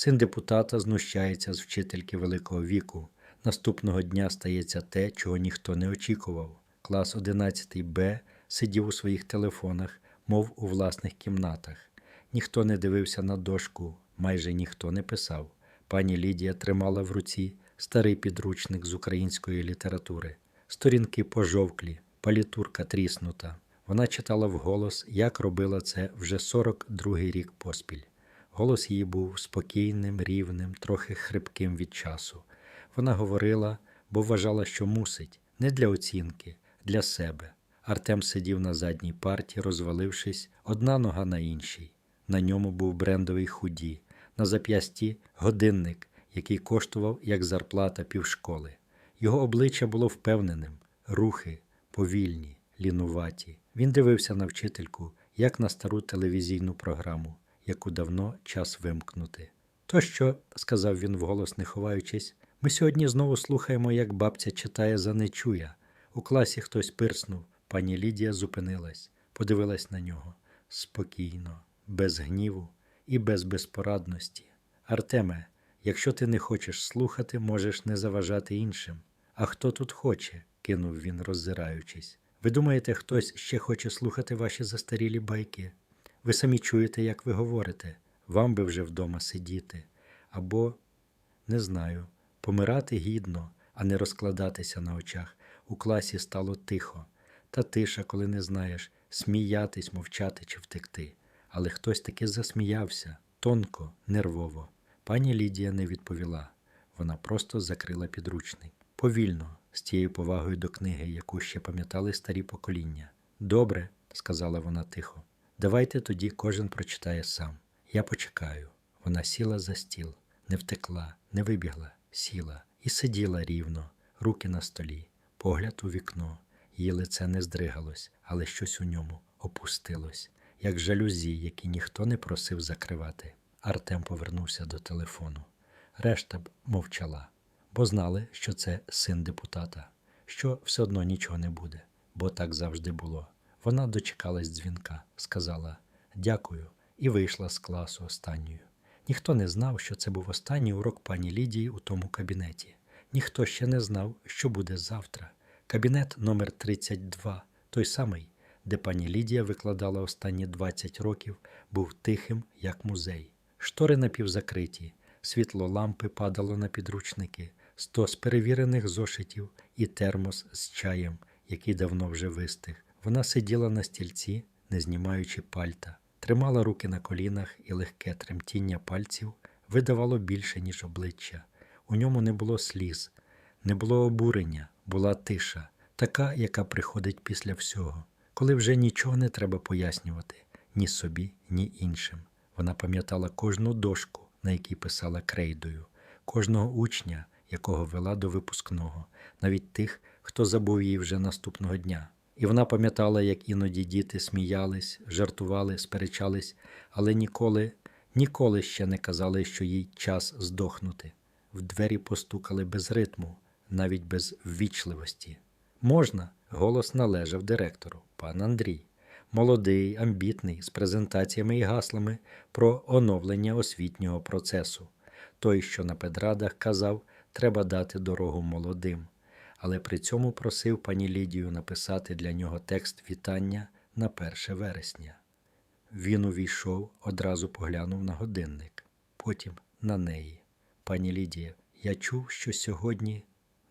Син депутата знущається з вчительки великого віку. Наступного дня стається те, чого ніхто не очікував. Клас 11 Б сидів у своїх телефонах, мов у власних кімнатах. Ніхто не дивився на дошку, майже ніхто не писав. Пані Лідія тримала в руці старий підручник з української літератури. Сторінки пожовклі, палітурка тріснута. Вона читала вголос, як робила це вже 42-й рік поспіль. Голос її був спокійним, рівним, трохи хрипким від часу. Вона говорила, бо вважала, що мусить, не для оцінки, для себе. Артем сидів на задній парті, розвалившись, одна нога на іншій. На ньому був брендовий худі, на зап'ясті годинник, який коштував як зарплата півшколи. Його обличчя було впевненим, рухи повільні, лінуваті. Він дивився на вчительку, як на стару телевізійну програму, яку давно час вимкнути. То що, сказав він вголос, не ховаючись, ми сьогодні знову слухаємо, як бабця читає за нечуя. У класі хтось пирснув. Пані Лідія зупинилась, подивилась на нього спокійно, без гніву і без безпорадності. Артеме, якщо ти не хочеш слухати, можеш не заважати іншим. А хто тут хоче? кинув він, роззираючись. Ви думаєте, хтось ще хоче слухати ваші застарілі байки? Ви самі чуєте, як ви говорите, вам би вже вдома сидіти. Або, не знаю, помирати гідно, а не розкладатися на очах. У класі стало тихо. Та тиша, коли не знаєш, сміятись, мовчати чи втекти. Але хтось таки засміявся, тонко, нервово. Пані Лідія не відповіла. Вона просто закрила підручник. Повільно, з тією повагою до книги, яку ще пам'ятали старі покоління. Добре, сказала вона тихо. Давайте тоді кожен прочитає сам. Я почекаю. Вона сіла за стіл, не втекла, не вибігла, сіла і сиділа рівно, руки на столі, погляд у вікно. Її лице не здригалось, але щось у ньому опустилось, як жалюзі, які ніхто не просив закривати. Артем повернувся до телефону. Решта б мовчала, бо знали, що це син депутата, що все одно нічого не буде, бо так завжди було. Вона дочекалась дзвінка, сказала дякую і вийшла з класу останньою. Ніхто не знав, що це був останній урок пані Лідії у тому кабінеті. Ніхто ще не знав, що буде завтра. Кабінет номер 32, той самий, де пані Лідія викладала останні 20 років, був тихим, як музей. Штори напівзакриті, світло лампи падало на підручники, стос перевірених зошитів і термос з чаєм, який давно вже вистиг. Вона сиділа на стільці, не знімаючи пальта, тримала руки на колінах, і легке тремтіння пальців видавало більше, ніж обличчя. У ньому не було сліз, не було обурення, була тиша, така, яка приходить після всього, коли вже нічого не треба пояснювати ні собі, ні іншим. Вона пам'ятала кожну дошку, на якій писала крейдою, кожного учня, якого вела до випускного, навіть тих, хто забув її вже наступного дня. І вона пам'ятала, як іноді діти сміялись, жартували, сперечались, але ніколи, ніколи ще не казали, що їй час здохнути. В двері постукали без ритму, навіть без ввічливості. Можна, голос належав директору, пан Андрій, молодий, амбітний, з презентаціями і гаслами про оновлення освітнього процесу. Той, що на педрадах казав, треба дати дорогу молодим, але при цьому просив пані Лідію написати для нього текст вітання на 1 вересня. Він увійшов, одразу поглянув на годинник, потім на неї. Пані Лідія, я чув, що сьогодні.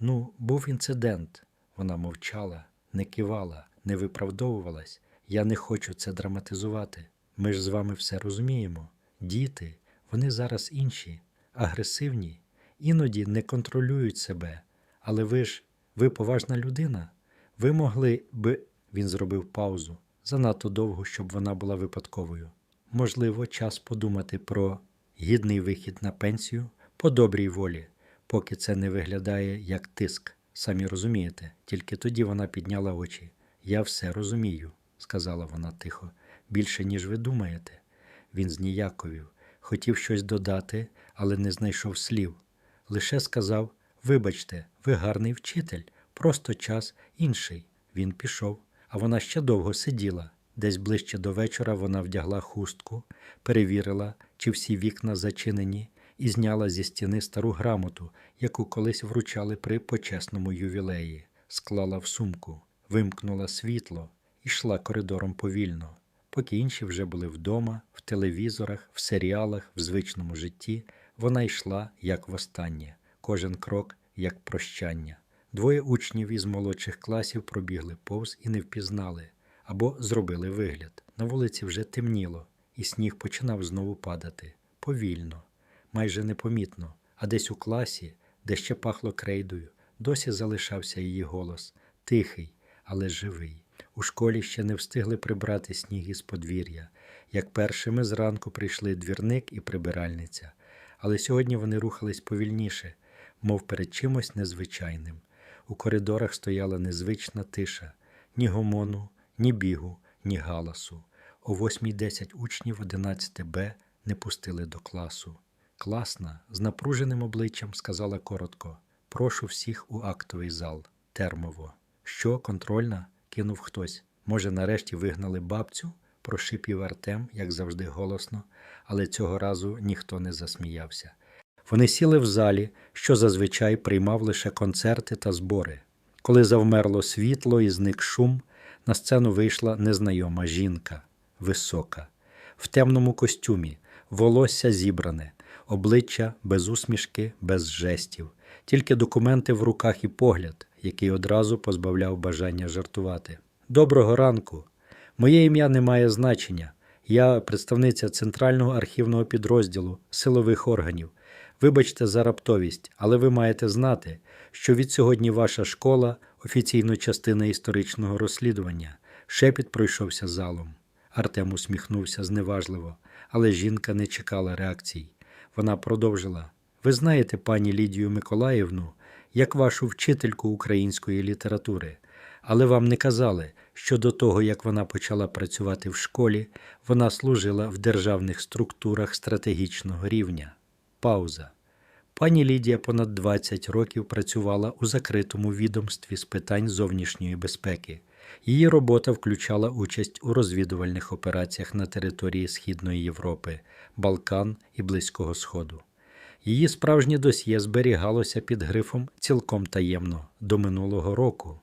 Ну, був інцидент. Вона мовчала, не кивала, не виправдовувалась. Я не хочу це драматизувати. Ми ж з вами все розуміємо. Діти, вони зараз інші, агресивні, іноді не контролюють себе. Але ви ж, ви поважна людина. Ви могли би. Він зробив паузу занадто довго, щоб вона була випадковою. Можливо, час подумати про гідний вихід на пенсію по добрій волі, поки це не виглядає як тиск. Самі розумієте, тільки тоді вона підняла очі. Я все розумію, сказала вона тихо, більше, ніж ви думаєте. Він зніяковів, хотів щось додати, але не знайшов слів. Лише сказав: Вибачте, ви гарний вчитель, просто час інший. Він пішов, а вона ще довго сиділа. Десь ближче до вечора вона вдягла хустку, перевірила, чи всі вікна зачинені, і зняла зі стіни стару грамоту, яку колись вручали при почесному ювілеї, склала в сумку, вимкнула світло йшла коридором повільно. Поки інші вже були вдома, в телевізорах, в серіалах, в звичному житті, вона йшла як востаннє, кожен крок як прощання. Двоє учнів із молодших класів пробігли повз і не впізнали або зробили вигляд. На вулиці вже темніло, і сніг починав знову падати повільно, майже непомітно, а десь у класі, де ще пахло крейдою, досі залишався її голос тихий, але живий. У школі ще не встигли прибрати сніг із подвір'я, як першими зранку прийшли двірник і прибиральниця, але сьогодні вони рухались повільніше, мов перед чимось незвичайним. У коридорах стояла незвична тиша, ні гомону, ні бігу, ні галасу. О 8.10 учнів 11 Б не пустили до класу. Класна, з напруженим обличчям сказала коротко: Прошу всіх у актовий зал. Термово. Що, контрольна? кинув хтось. Може, нарешті вигнали бабцю? прошипів Артем, як завжди голосно, але цього разу ніхто не засміявся. Вони сіли в залі, що зазвичай приймав лише концерти та збори. Коли завмерло світло і зник шум, на сцену вийшла незнайома жінка, висока, в темному костюмі, волосся зібране, обличчя без усмішки, без жестів, тільки документи в руках і погляд, який одразу позбавляв бажання жартувати. Доброго ранку! Моє ім'я не має значення. Я представниця Центрального архівного підрозділу силових органів. Вибачте за раптовість, але ви маєте знати, що відсьогодні ваша школа офіційно частина історичного розслідування. Шепіт пройшовся залом. Артем усміхнувся зневажливо, але жінка не чекала реакцій. Вона продовжила: Ви знаєте, пані Лідію Миколаївну, як вашу вчительку української літератури, але вам не казали, що до того, як вона почала працювати в школі, вона служила в державних структурах стратегічного рівня. Пауза. Пані Лідія понад 20 років працювала у закритому відомстві з питань зовнішньої безпеки. Її робота включала участь у розвідувальних операціях на території Східної Європи, Балкан і Близького Сходу. Її справжнє досьє зберігалося під грифом цілком таємно до минулого року.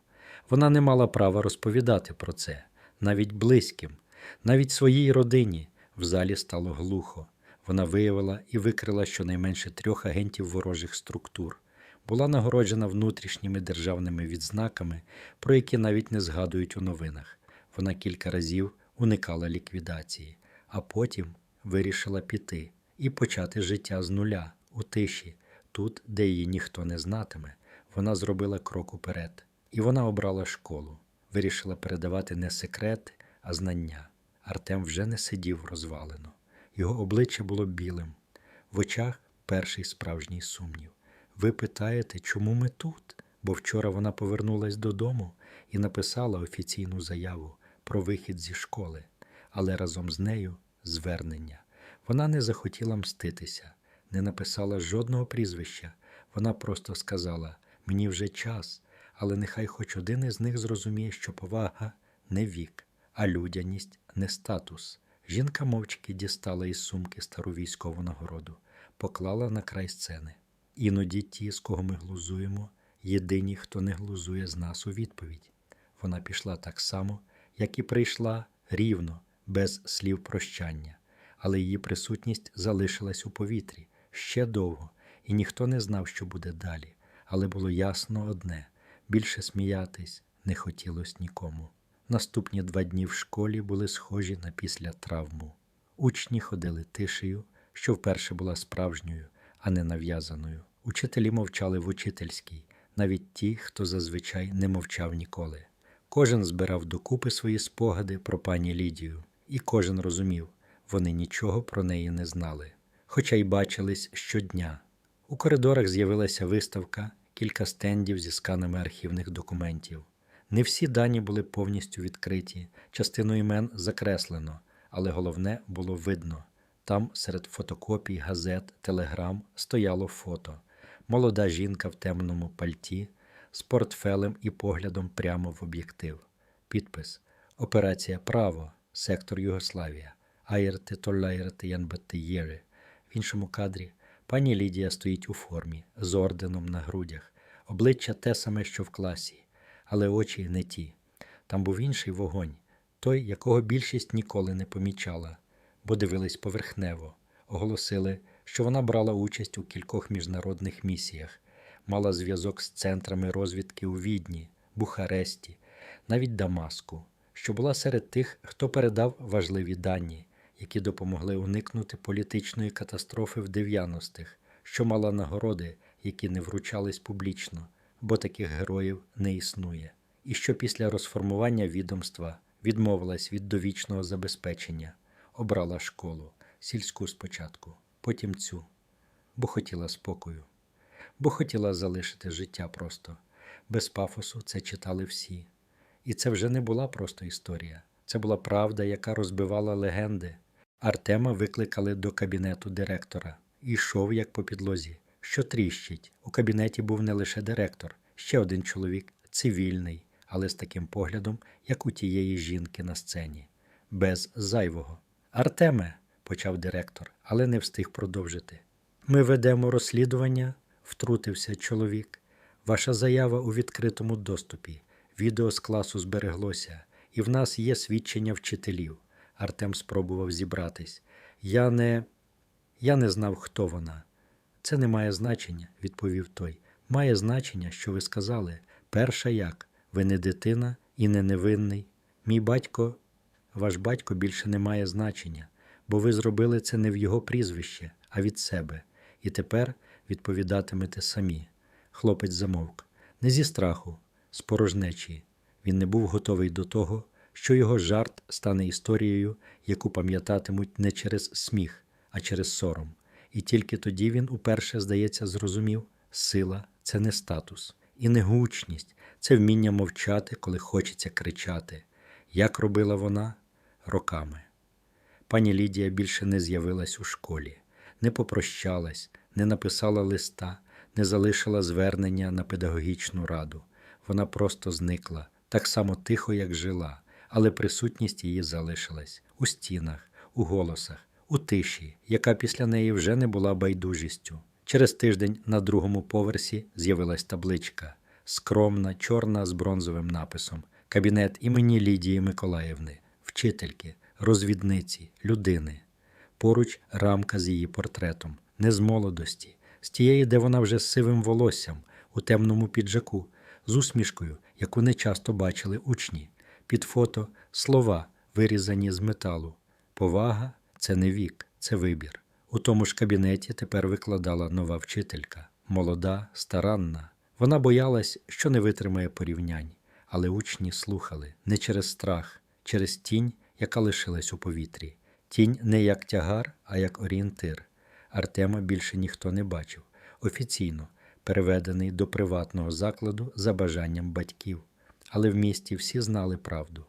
Вона не мала права розповідати про це, навіть близьким, навіть своїй родині. В залі стало глухо. Вона виявила і викрила щонайменше трьох агентів ворожих структур, була нагороджена внутрішніми державними відзнаками, про які навіть не згадують у новинах. Вона кілька разів уникала ліквідації, а потім вирішила піти і почати життя з нуля, у тиші, тут, де її ніхто не знатиме. Вона зробила крок уперед, і вона обрала школу, вирішила передавати не секрети, а знання. Артем вже не сидів розвалено. Його обличчя було білим, в очах перший справжній сумнів. Ви питаєте, чому ми тут? Бо вчора вона повернулась додому і написала офіційну заяву про вихід зі школи, але разом з нею звернення. Вона не захотіла мститися, не написала жодного прізвища. Вона просто сказала: мені вже час, але нехай хоч один із них зрозуміє, що повага не вік, а людяність не статус. Жінка мовчки дістала із сумки стару військову нагороду, поклала на край сцени. Іноді ті, з кого ми глузуємо, єдині, хто не глузує з нас у відповідь. Вона пішла так само, як і прийшла рівно, без слів прощання, але її присутність залишилась у повітрі ще довго, і ніхто не знав, що буде далі. Але було ясно одне більше сміятись не хотілося нікому. Наступні два дні в школі були схожі на після травму. Учні ходили тишею, що вперше була справжньою, а не нав'язаною. Учителі мовчали в учительській, навіть ті, хто зазвичай не мовчав ніколи. Кожен збирав докупи свої спогади про пані Лідію, і кожен розумів, вони нічого про неї не знали, хоча й бачились щодня. У коридорах з'явилася виставка, кілька стендів зі сканами архівних документів. Не всі дані були повністю відкриті, частину імен закреслено, але головне було видно. Там серед фотокопій, газет, телеграм стояло фото. Молода жінка в темному пальті з портфелем і поглядом прямо в об'єктив. Підпис Операція Право, сектор Югославія. Айрти Толайрти Янбетиєри. В іншому кадрі Пані Лідія стоїть у формі, з орденом на грудях, обличчя те саме, що в класі, але очі не ті. Там був інший вогонь, той, якого більшість ніколи не помічала, бо дивились поверхнево, оголосили, що вона брала участь у кількох міжнародних місіях, мала зв'язок з центрами розвідки у Відні, Бухаресті, навіть Дамаску, що була серед тих, хто передав важливі дані, які допомогли уникнути політичної катастрофи в 90-х, що мала нагороди, які не вручались публічно, бо таких героїв не існує, і що після розформування відомства відмовилась від довічного забезпечення, обрала школу, сільську спочатку, потім цю, бо хотіла спокою, бо хотіла залишити життя просто. Без пафосу це читали всі. І це вже не була просто історія, це була правда, яка розбивала легенди. Артема викликали до кабінету директора. Ішов як по підлозі, що тріщить. У кабінеті був не лише директор, ще один чоловік, цивільний, але з таким поглядом, як у тієї жінки на сцені, без зайвого. Артеме, почав директор, але не встиг продовжити. Ми ведемо розслідування, втрутився чоловік. Ваша заява у відкритому доступі. Відео з класу збереглося, і в нас є свідчення вчителів. Артем спробував зібратись. Я не. Я не знав, хто вона. Це не має значення, відповів той. Має значення, що ви сказали. Перша як? Ви не дитина і не невинний. Мій батько, ваш батько більше не має значення, бо ви зробили це не в його прізвище, а від себе. І тепер відповідатимете самі. Хлопець замовк. Не зі страху, з порожнечі. Він не був готовий до того, що його жарт стане історією, яку пам'ятатимуть не через сміх, а через сором. І тільки тоді він уперше, здається, зрозумів, сила це не статус і не гучність, це вміння мовчати, коли хочеться кричати. Як робила вона роками. Пані Лідія більше не з'явилась у школі, не попрощалась, не написала листа, не залишила звернення на педагогічну раду. Вона просто зникла, так само тихо, як жила, але присутність її залишилась у стінах, у голосах, у тиші, яка після неї вже не була байдужістю. Через тиждень на другому поверсі з'явилась табличка, скромна, чорна з бронзовим написом Кабінет імені Лідії Миколаївни, вчительки, розвідниці, людини. Поруч рамка з її портретом, не з молодості, з тієї, де вона вже з сивим волоссям, у темному піджаку, з усмішкою, яку не часто бачили учні. Під фото слова, вирізані з металу. Повага це не вік, це вибір. У тому ж кабінеті тепер викладала нова вчителька, молода, старанна. Вона боялась, що не витримає порівнянь, але учні слухали не через страх, через тінь, яка лишилась у повітрі. Тінь не як тягар, а як орієнтир. Артема більше ніхто не бачив. Офіційно переведений до приватного закладу за бажанням батьків. Але в місті всі знали правду.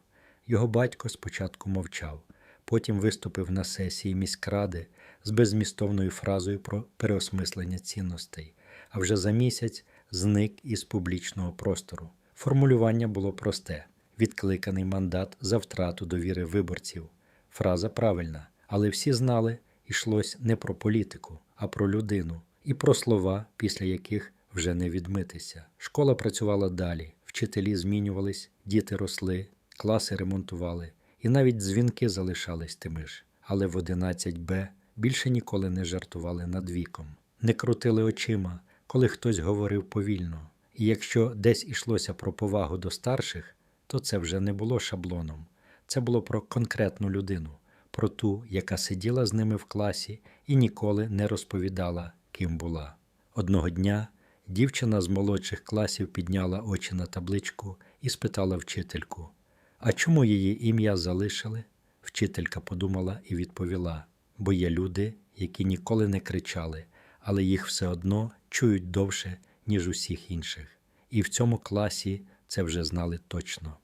Його батько спочатку мовчав, потім виступив на сесії міськради з безмістовною фразою про переосмислення цінностей, а вже за місяць зник із публічного простору. Формулювання було просте: відкликаний мандат за втрату довіри виборців. Фраза правильна, але всі знали, йшлось не про політику, а про людину і про слова, після яких вже не відмитися. Школа працювала далі, вчителі змінювались, діти росли, класи ремонтували, і навіть дзвінки залишались тими ж. Але в 11 Б більше ніколи не жартували над віком, не крутили очима, коли хтось говорив повільно. І якщо десь ішлося про повагу до старших, то це вже не було шаблоном. Це було про конкретну людину, про ту, яка сиділа з ними в класі і ніколи не розповідала, ким була. Одного дня дівчина з молодших класів підняла очі на табличку і спитала вчительку: А чому її ім'я залишили? Вчителька подумала і відповіла: бо є люди, які ніколи не кричали, але їх все одно чують довше, ніж усіх інших. І в цьому класі це вже знали точно.